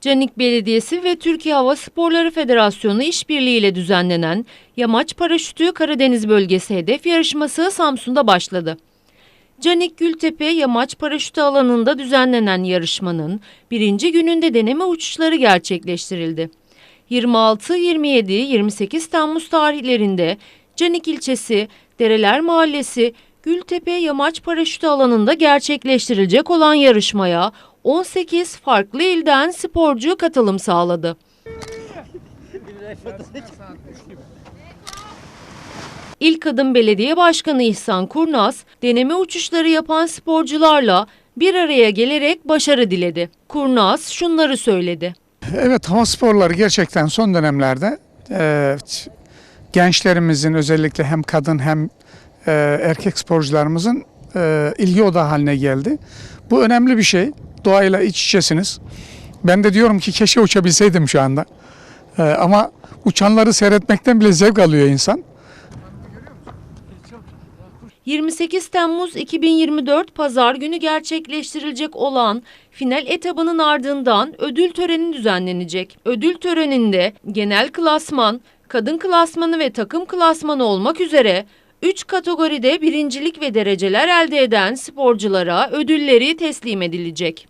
Canik Belediyesi ve Türkiye Hava Sporları Federasyonu işbirliğiyle düzenlenen Yamaç Paraşütü Karadeniz Bölgesi Hedef Yarışması Samsun'da başladı. Canik Gültepe Yamaç Paraşütü alanında düzenlenen yarışmanın birinci gününde deneme uçuşları gerçekleştirildi. 26, 27, 28 Temmuz tarihlerinde Canik ilçesi, Dereler Mahallesi, Gültepe Yamaç Paraşütü alanında gerçekleştirilecek olan yarışmaya 18 farklı ilden sporcu katılım sağladı. İlk adım Belediye Başkanı İhsan Kurnaz, deneme uçuşları yapan sporcularla bir araya gelerek başarı diledi. Kurnaz şunları söyledi. Evet hava sporları gerçekten son dönemlerde e, gençlerimizin özellikle hem kadın hem e, erkek sporcularımızın e, ilgi odağı haline geldi. Bu önemli bir şey. Doğayla iç içesiniz. Ben de diyorum ki keşke uçabilseydim şu anda. E, ama uçanları seyretmekten bile zevk alıyor insan. 28 Temmuz 2024 Pazar günü gerçekleştirilecek olan final etabının ardından ödül töreni düzenlenecek. Ödül töreninde genel klasman, kadın klasmanı ve takım klasmanı olmak üzere 3 kategoride birincilik ve dereceler elde eden sporculara ödülleri teslim edilecek.